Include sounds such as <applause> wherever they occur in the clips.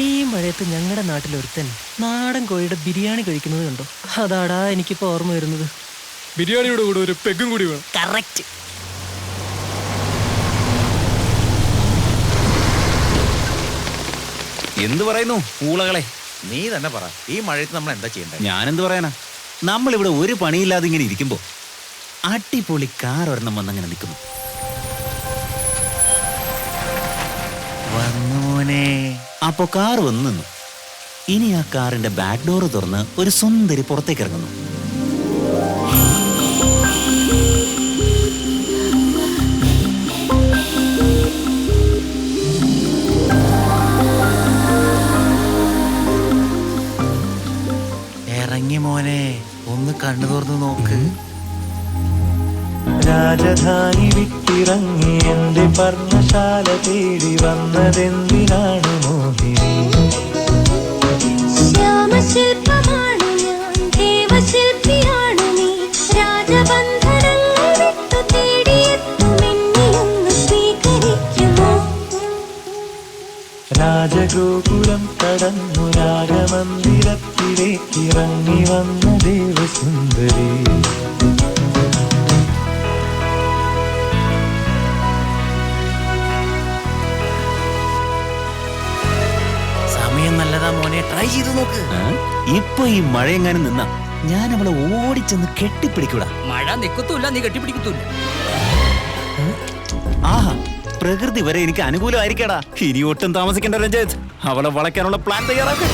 ഈ മഴയത്ത് ഞങ്ങളുടെ നാട്ടിലൊരുത്തൻ നാടൻ കോഴിയുടെ ബിരിയാണി കഴിക്കുന്നത് കണ്ടോ? അതാടാ എനിക്കിപ്പോ ഓർമ്മ വരുന്നത്. ബിരിയാണിയുടെ കൂടെ ഒരു പെഗും കൂടി വേണം. കറക്റ്റ്. എന്ത് പറയുന്നു പൂളകളെ? നീ തന്നെ പറ. ഈ മഴയത്ത് നമ്മൾ എന്താ ചെയ്യേണ്ടത് ഞാൻ എന്ത് പറയാനാ? നമ്മളിവിടെ ഒരു പണിയില്ലാതെ ഇങ്ങനെ ഇരിക്കുമ്പോ അടിപൊളി കാർ ഒരെണ്ണം വന്നങ്ങനെ നിൽക്കുന്നു. വന്നോനെ അപ്പോ കാർ വന്നു നിന്നു. ഇനി ആ കാറിന്റെ ബാക്ക് ഡോർ തുറന്ന് ഒരു സുന്ദരി പുറത്തേക്ക് ഇറങ്ങുന്നു. ഇറങ്ങി മോനെ ഒന്ന് കണ്ണു തുറന്നു നോക്ക്. രാജധാനി വിട്ടിറങ്ങി എന്റെ പർണശാല തേടി വന്നതെന്തിനാണ് Shama Shirpa സമയം നല്ലതാ മോനെ. ട്രൈ ചെയ്തു നോക്ക്? ഇപ്പൊ ഈ മഴയെങ്ങാനും നിന്ന ഞാൻ അവളെ ഓടിച്ചെന്ന് കെട്ടിപ്പിടിക്കൂടാ. മഴ നിക്കത്തൂല്ല നീ കെട്ടിപ്പിടിക്കത്തൂല്ല. ആഹാ പ്രകൃതി വരെ എനിക്ക് അനുകൂലമായിരിക്കടാ. ഇനി ഒട്ടും താമസിക്കേണ്ട രഞ്ജിത്ത്. അവളെ വളയ്ക്കാനുള്ള പ്ലാൻ തയ്യാറാക്കും.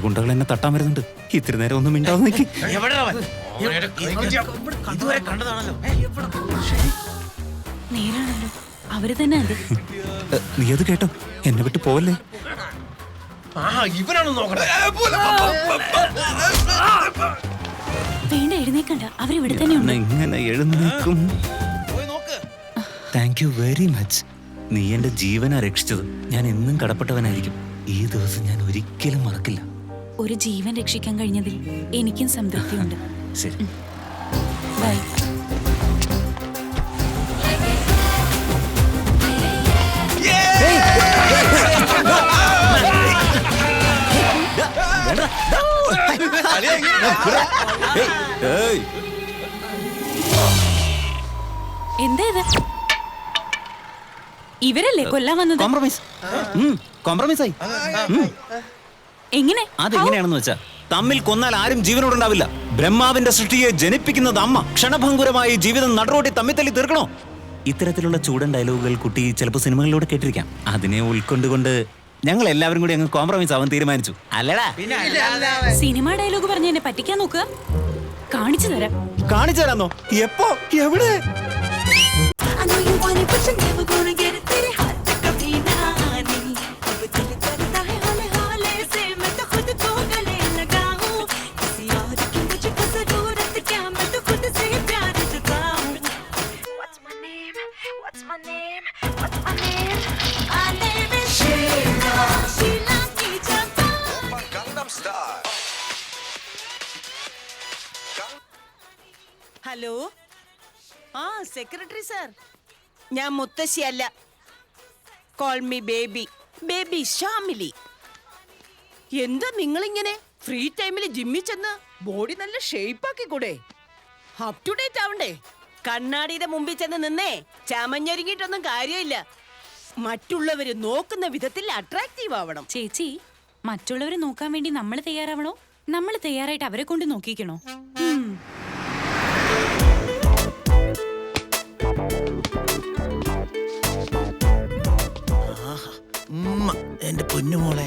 ഗുണ്ടകൾ എന്നെ തട്ടാൻ വരുന്നുണ്ട്. ഇത്തിരി നേരം ഒന്നും മിണ്ടാതെ നിൽക്കി ഇതുവരെ കണ്ടതാണല്ലോ. നേരാണല്ലോ. അവർ തന്നെ അത്. നീ അത് കേട്ടോ. എന്നെ വിട്ട് പോവല്ലേ? വേണ്ട എഴുന്നേക്കണ്ട. അവരിവിടെ തന്നെ ഉണ്ട്. എങ്ങനെ എഴുന്നേക്കും. താങ്ക് യു വെരി മച്ച് നീ എന്റെ ജീവനാ രക്ഷിച്ചത്. ഞാൻ എന്നും കടപ്പെട്ടവനായിരിക്കും. ഈ ദിവസം ഞാൻ ഒരിക്കലും മറക്കില്ല. ഒരു ജീവൻ രക്ഷിക്കാൻ കഴിഞ്ഞതിൽ എനിക്കും സംതൃപ്തിയുണ്ട്. <laughs> ശരി. ബൈ. എന്താ ഇത്? ഇവരല്ലേ കൊല്ലാൻ വന്നത്? കോംപ്രമൈസ്. കോംപ്രമൈസ് ആയി. എങ്ങനെ? അതെങ്ങനെയാണെന്ന് വെച്ചാ തമ്മിൽ കൊന്നാൽ ആരും ജീവനോടുണ്ടാവില്ല. ബ്രഹ്മാവിന്റെ സൃഷ്ടിയെ ജനിപ്പിക്കുന്നത് അമ്മ. ക്ഷണഭംഗുരമായി ജീവിതം നടറോട്ടി തമ്മിൽ തല്ലി തീർക്കണോ? ഇത്തരത്തിലുള്ള ചൂടൻ ഡയലോഗുകൾ കുട്ടി ചിലപ്പോൾ സിനിമകളിലൂടെ കേട്ടിരിക്കാം. അതിനെ ഉൾക്കൊണ്ടുകൊണ്ട് ഞങ്ങൾ എല്ലാവരും കൂടി അങ്ങ് കോംപ്രമൈസ് ആവാൻ തീരുമാനിച്ചു. അല്ലടാ. സിനിമ ഡയലോഗ് പറഞ്ഞ് എന്നെ പറ്റിക്കാൻ നോക്കുക കാണിച്ചു തരാം. കാണിച്ചു തരാന്നോ? എപ്പോ? എവിടെ? ഹലോ ആ സെക്രട്ടറി സാർ ഞാൻ മുത്തശ്ശിയല്ല call me baby baby Shamili എന്താ നിങ്ങളിങ്ങനെ ഫ്രീ ടൈമിൽ ജിമ്മിൽ ചെന്ന് ബോഡി നല്ല ഷേപ്പാക്കി കൂടെ അപ് ടു ഡേറ്റ് ആവണ്ടേ? കണ്ണാടിയുടെ മുമ്പിൽ ചെന്ന് നിന്നേ. ചമഞ്ഞൊരുങ്ങിയിട്ടൊന്നും കാര്യമില്ല. മറ്റുള്ളവര് നോക്കുന്ന വിധത്തിൽ അട്രാക്റ്റീവ് ആവണം. ചേച്ചി മറ്റുള്ളവരെ നോക്കാൻ വേണ്ടി നമ്മൾ തയ്യാറാവണോ? നമ്മൾ തയ്യാറായിട്ട് അവരെ കൊണ്ട് നോക്കിക്കണോ. എന്റെ പൊന്നുമോളെ.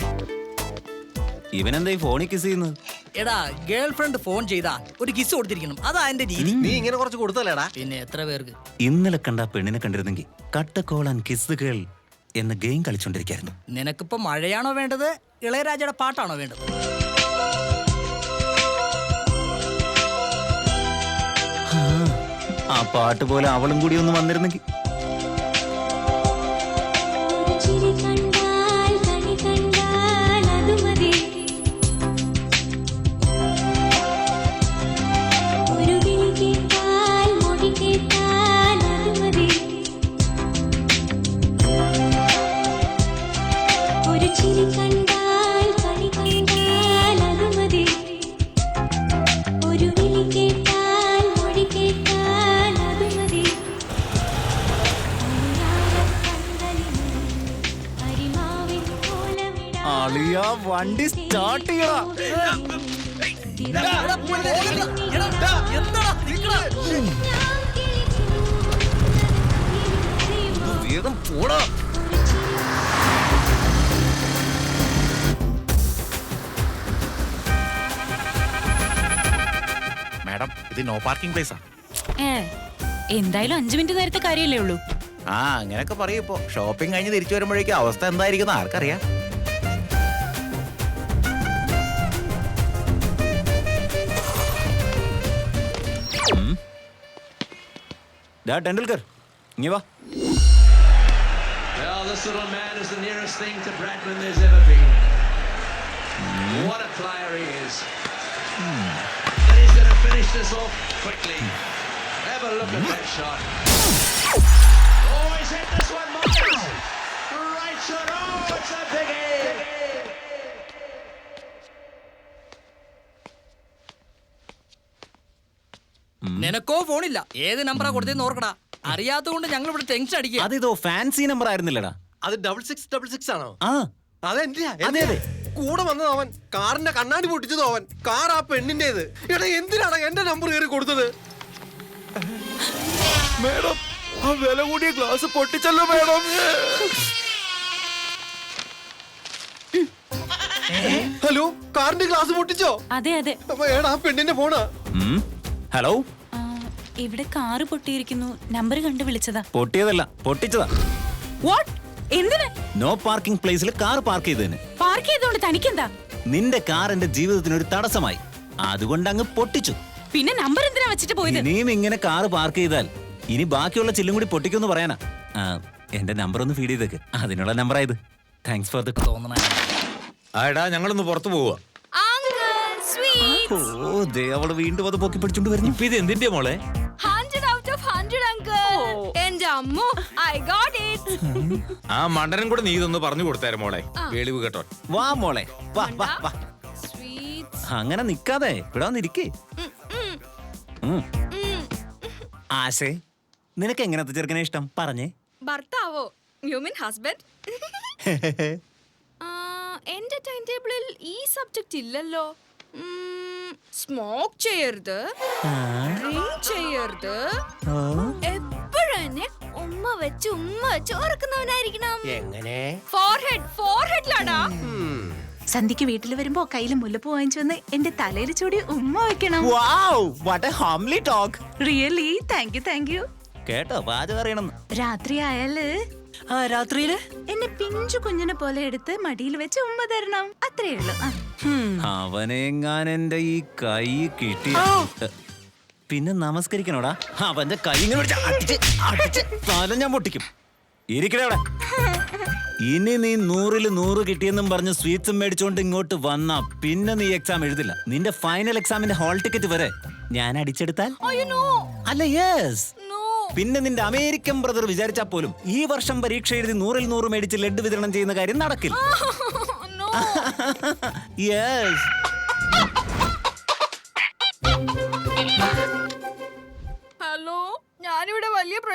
ഇവനെന്താ ഈ ഫോണിൽ കിസ് ചെയ്യുന്നത്? എടാ ഗേൾ ഫ്രണ്ട് ഫോൺ ചെയ്താ ഒരു കിസ് കൊടുത്തിരിക്കണം അതാ എന്റെ രീതി. നീ ഇങ്ങനെ കുറച്ച് കൊടുത്തല്ലേടാ പിന്നെ എത്ര പേർക്ക്? ഇന്നലെ കണ്ട ആ പെണ്ണിനെ കണ്ടിരുന്നെങ്കിൽ കട്ടക്കോൾ ആൻഡ് കിസ് ഗേൾ എന്ന ഗെയിം കളിച്ചോണ്ടിരിക്കായിരുന്നു. നിനക്കിപ്പോ മഴയാണോ വേണ്ടത്? ഇളയരാജയുടെ പാട്ടാണോ വേണ്ടത്? ആ ആ പാട്ട് പോലെ അവളും കൂടി ഒന്ന് വന്നിരുന്നെങ്കിൽ. ഒരു ചിരി കണ്ടാൽ കണി കണ്ടാൽ അത് മതി. ഒരു വിളി കേട്ടാൽ മൊഴി കേട്ടാൽ അത് മതി. അരിമാവിൻ കോലമിടാ അളിയ വണ്ടി സ്റ്റാർട്ട് ചെയ്യടാ. ഇത് നോ പാർക്കിംഗ് പ്ലേസാ ഏ എന്തായാലും അഞ്ചു മിനിറ്റ് നേരത്തെ കാര്യമല്ലേ ഉള്ളൂ. ആ അങ്ങനെയൊക്കെ പറയും ഇപ്പോ. ഷോപ്പിംഗ് കഴിഞ്ഞ് തിരിച്ചു വരുമ്പോഴേക്കും അവസ്ഥ എന്തായിരിക്കും ആർക്കറിയാം. ഡാ ടെണ്ടുൽക്കർ ഇങ്ങി വാ. Well, this little man is the nearest thing to Bradman there's ever been. What a flyer he is. Finish this off quickly. Have a look at that shot. Oh, he's hit this one, Miles. Right shot. Oh, it's a biggie. നിനക്കോ ഫോണില്ല ഏത് നമ്പറാ കൊടുത്തേന്ന് ഓർക്കടാ അറിയാത്തതുകൊണ്ട് ഞങ്ങൾ ഇവിടെ tension അടിക്കുക അതിതോ fancy number ആയിരുന്നില്ലടാ അത് double six double six ആണോ ആ അതെന്റെ അതെ, അതെ. കൂടെ വന്നത് അവൻ. കാറിന്റെ കണ്ണാടി പൊട്ടിച്ചത് അവൻ. കാർ ആ പെണ്ണിന്റേത്. എടാ എന്തിനാണ് എന്റെ നമ്പർ കയറി കൊടുത്തത്? മേഡം ആ വില കൂടിയ ഗ്ലാസ് പൊട്ടിച്ചല്ലോ മേഡം. ഹലോ കാറിന്റെ ഗ്ലാസ് പൊട്ടിച്ചോ? അതെ അതെ. അപ്പൊ ഏടാ ആ പെണ്ണിന്റെ ഫോണാ ഹലോ? ഇവിടെ കാറ് പൊട്ടിയിരിക്കുന്നു. നമ്പർ കണ്ട് വിളിച്ചതാ. പൊട്ടിയതല്ല പൊട്ടിച്ചതാ. വാട്ട് എന്തിന്? നോ പാർക്കിംഗ് പ്ലേസിൽ കാർ പാർക്ക് ചെയ്തതിന്. പാർക്ക് ചെയ്തോണ്ട് തനിക്കെന്താ? നിന്റെ കാർ എന്റെ ജീവിതത്തിന് ഒരു തടസ്സമായി. അതുകൊണ്ട് അങ്ങ് പൊട്ടിച്ചു. പിന്നെ നമ്പർ എന്തിനാ വെച്ചിട്ട് പോയത്? ഇനിയും ഇങ്ങനെ കാർ പാർക്ക് ചെയ്താൽ ഇനി ബാക്കിയുള്ള ചില്ലും കൂടി പൊട്ടിക്കുമെന്ന് പറയാനാ. ആ, എന്റെ നമ്പർ ഒന്ന് ഫീഡ് ചെയ്തേക്ക്. അതിനുള്ള നമ്പർ ആയത്. താങ്ക്സ് ഫോർ ദ തോന്നണ. ആടാ ഞങ്ങളൊന്ന് പുറത്തു പോവാ. ഓ ദേ അവൾ വീണ്ടും അത് പൊക്കി പിടിച്ചോണ്ട് വരുന്നു. ഇപ്പൊ ഇത് എന്തിന്റെ മോളെ? അമ്മോ ഐ ഗോട്ട് ഇറ്റ് ആ മണ്ടനും കൂടെ നീ ഇതൊന്ന് പറഞ്ഞു കൊടുത്തായിരുന്നു മോളെ. വെളിവ് കേട്ടോ. വാ മോളെ. വാ വാ വാ. അങ്ങനെ നിക്കാതെ. ഇവിടെ വന്നിരിക്കേ. ആശേ നിനക്ക് എങ്ങനത്തെ ചെറുക്കനെ ഇഷ്ടം? പറഞ്ഞേ. ഭർത്താവോ? യു മീൻ ഹസ്ബൻഡ് എന്റെ ടൈം ടേബിളിൽ ഈ സബ്ജക്റ്റ് ഇല്ലല്ലോ. സ്മോക്ക് ചെയ്യരുത് ഡ്രിങ്ക് ചെയ്യരുത്. എപ്പോഴും എന്നെ ഉമ്മ വെച്ച് ഉമ്മ വെച്ച് ഓർക്കുന്നവനായിരിക്കണം. എങ്ങനെ? ഫോർഹെഡ് ഫോർഹെഡിലാടാ സന്ധ്യക്ക് വീട്ടിൽ വരുമ്പോ കയ്യിൽ മുല്ലപ്പൂ വാങ്ങിച്ചു വന്ന് എന്റെ തലയിൽ ചൂടി ഉമ്മ വെക്കണം. Wow what a homely talk really thank you thank you കേട്ടോ പാചകം അറിയണം. രാത്രി ആയാൽ? ആ രാത്രിയിൽ? എന്നെ പിഞ്ചു കുഞ്ഞിനെ പോലെ എടുത്ത് മടിയിൽ വെച്ച് ഉമ്മ തരണം. അത്രേ ഉള്ളൂ. അവനെങ്ങാൻ എന്റെ ഈ കൈ കിട്ടി. പിന്നെ നമസ്കരിക്കണോടാ? അവന്റെ കൈ ഇങ്ങനെ പിടിച്ച് അടിച്ച് അടിച്ച് തല ഞാൻ പൊട്ടിക്കും. ഇരിക്കണേ അവിടെ. ഇനി നീ നൂറിൽ നൂറ് കിട്ടിയെന്നും പറഞ്ഞ് സ്വീറ്റ്സും മേടിച്ചോണ്ട് ഇങ്ങോട്ട് വന്നാ പിന്നെ നീ എക്സാം എഴുതില്ല. നിന്റെ ഫൈനൽ എക്സാമിന്റെ ഹാൾ ടിക്കറ്റ് വരെ ഞാൻ അടിച്ചെടുത്താൽ? അല്ല യെസ് പിന്നെ നിന്റെ അമേരിക്കൻ ബ്രദർ വിചാരിച്ചാൽ പോലും ഈ വർഷം പരീക്ഷ എഴുതി നൂറിൽ നൂറ് മേടിച്ച് ലഡ് വിതരണം ചെയ്യുന്ന കാര്യം നടക്കില്ല. <laughs> യെസ് <laughs> <laughs>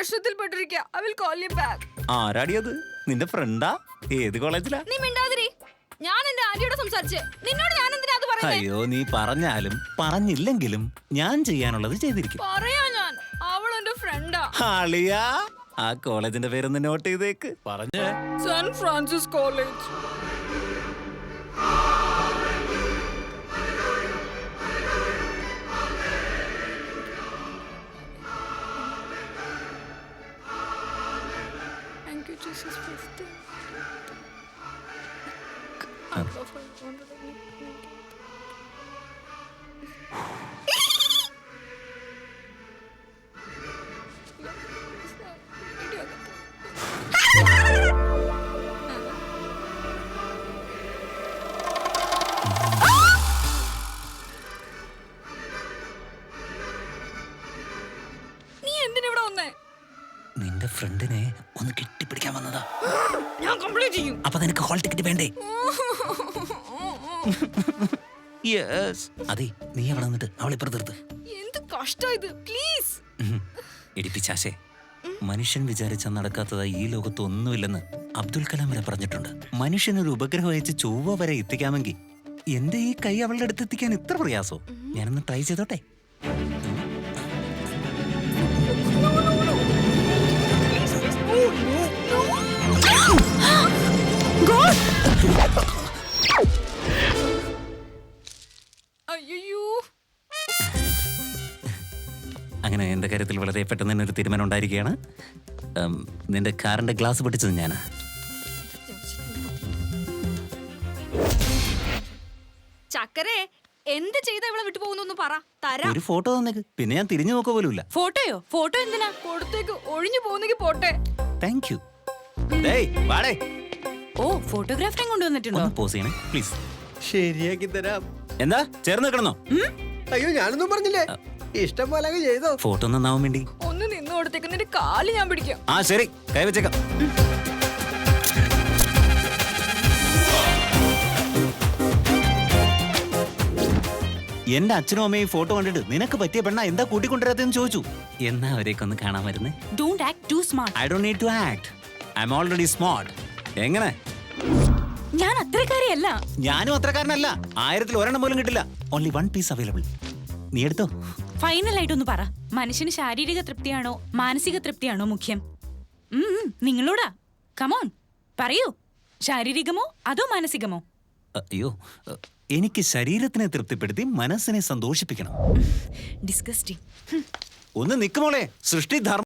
വലിയ I will call you back ആരാടിയത് നിന്റെ ഫ്രണ്ടാ ഏത് കോളേജിലാ? നീ മിണ്ടാതിരി. ഞാൻ എന്റെ ആന്റിയോട് സംസാരിച്ച്. നിന്നോട് ഞാൻ എന്തിനാ അത് പറയുന്നത് അയ്യോ നീ പറഞ്ഞാലും പറഞ്ഞില്ലെങ്കിലും ഞാൻ ചെയ്യാനുള്ളത് ചെയ്തിരിക്കും. പറയാ ഞാൻ. അവൾ എന്റെ ഫ്രണ്ടാ ഹാളിയാ ആ കോളേജിന്റെ പേരൊന്ന് നോട്ട് ചെയ്തേക്ക്. പറഞ്ഞേ. Saint Francis college Jesus was fifth. I love her. Hall ticket വേണ്ടേ? യെസ് അതെ നീ അവിടെ നിന്നിട്ട് അവളെ പുറത്തെടുത്ത്. എന്ത് കഷ്ടം ഇത് പ്ലീസ് ഇടിപ്പിച്ചാശേ മനുഷ്യൻ വിചാരിച്ച നടക്കാത്തതായി ഈ ലോകത്ത് ഒന്നുമില്ലെന്ന് അബ്ദുൽ കലാം വരെ പറഞ്ഞിട്ടുണ്ട്. മനുഷ്യനൊരു ഉപഗ്രഹം അയച്ച് ചൊവ്വ വരെ എത്തിക്കാമെങ്കിൽ എന്റെ ഈ കൈ അവളുടെ അടുത്ത് എത്തിക്കാൻ ഇത്ര പ്രയാസോ? ഞാനൊന്ന് ട്രൈ ചെയ്തോട്ടെ? എന്റെ കാര്യത്തിൽ വളരെ പെട്ടെന്ന് തന്നെ ഒരു തീരുമാനം ഉണ്ടായിരിക്കുകയാണ്. ഉം, നിന്റെ കാറിന്റെ ഗ്ലാസ് പൊട്ടിച്ചത് ഞാനാ. ചക്കരെ എന്ത് ചെയ്ത ഇവിടെ വിട്ടു പോകുന്നു പറ. തരാം. ഒരു ഫോട്ടോ തന്നേക്ക്. പിന്നെ ഞാൻ തിരിഞ്ഞു നോക്കുക പോലുമില്ല. ഫോട്ടോയോ? ഫോട്ടോ എന്തിനാ? കൊടുത്തേക്ക് ഒഴിഞ്ഞു പോകുന്നെങ്കിൽ പോട്ടെ. താങ്ക് യു ഓ ഫോട്ടോഗ്രാഫറെ കൊണ്ടുവന്നിട്ടുണ്ടോ? ഒന്ന് പോസ് ചെയ്യണേ പ്ലീസ് ശരിയാക്കി തരാം. എന്താ? ചേർന്ന് നിൽക്കണമെന്നോ അയ്യോ ഞാനൊന്നും പറഞ്ഞില്ലേ? ഇഷ്ടം പോലെ അങ്ങ് ചെയ്തോ. ഫോട്ടോ നന്നാവാൻ വേണ്ടി. ഒന്ന് നിന്ന് കൊടുത്തേക്ക് നിന്റെ കാൽ ഞാൻ പിടിക്കാം. ആ ശരി. കൈവച്ചേക്കാം എന്റെ അച്ഛനും അമ്മയും ഫോട്ടോ കണ്ടിട്ട് നിനക്ക് പറ്റിയ പെണ്ണ എന്താ കൂട്ടിക്കൊണ്ടുവരാത്തെന്ന് ചോദിച്ചു? എന്നാ അവരേക്ക് ഒന്ന് കാണാൻ വരുന്നേ? Don't act too smart I don't need to act I am already smart എങ്ങനെ? ഞാൻ അത്രക്കാരിയല്ല. ഞാനും അത്രക്കാരനല്ല. ആയിരത്തിൽ ഒരെണ്ണം പോലും കിട്ടില്ല. ഓൺലി വൺ പീസ് അവൈലബിൾ നീ എടുത്തോ? ഫൈനൽ ആയിട്ടൊന്ന് പറ. മനുഷ്യന് ശാരീരിക തൃപ്തിയാണോ മാനസിക തൃപ്തിയാണോ മുഖ്യം? നിങ്ങളോടാ. കമോൺ പറയൂ. ശാരീരികമോ അതോ മാനസികമോ? അയ്യോ എനിക്ക് ശരീരത്തിനെ തൃപ്തിപ്പെടുത്തി മനസ്സിനെ സന്തോഷിപ്പിക്കണം. ഡിസ്കസ്റ്റിംഗ് ഒന്ന് നിക്കുമോളെ സൃഷ്ടി ധർമ്മ